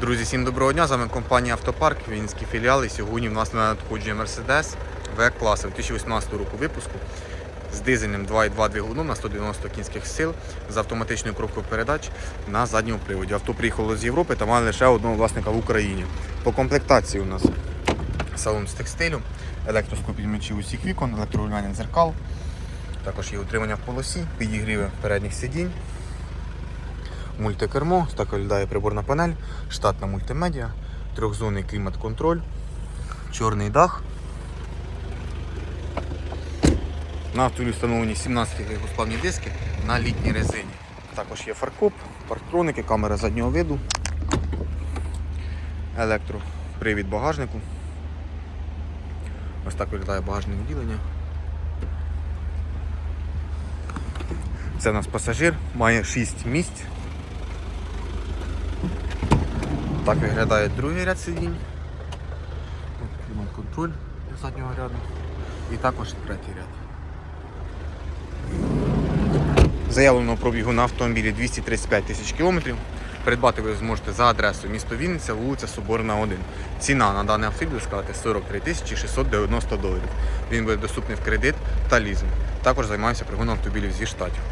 Друзі, всім доброго дня. З вами компанія Автопарк, Вінський філіал. І сьогодні в нас на надходження Mercedes v класу 2018 року випуску з дизельним 2.2 двигуном на 190 кінських сил з автоматичною коробкою передач на задньому приводі. Авто приїхало з Європи та має лише одного власника в Україні. По комплектації у нас салон з текстилю, електроскопідмічі усіх вікон, електрорулювання дзеркал. Також є утримання в полосі, підігріви передніх сидінь мультикермо, так виглядає приборна панель, штатна мультимедіа, трьохзонний клімат-контроль, чорний дах. На автомобілі встановлені 17 легкосплавні диски на літній резині. Також є фаркоп, парктроники, камера заднього виду, електропривід багажнику. Ось так виглядає багажне відділення. Це у нас пасажир, має 6 місць. Так виглядає другий ряд сидінь. Клімат-контроль заднього ряду. І також третій ряд. Заявленого пробігу на автомобілі 235 тисяч кілометрів. Придбати ви зможете за адресою місто Вінниця, вулиця Соборна 1. Ціна на даний автомобіль складати 43 тисячі 690 доларів. Він буде доступний в кредит та лізинг. Також займаюся пригоном автомобілів зі штатів.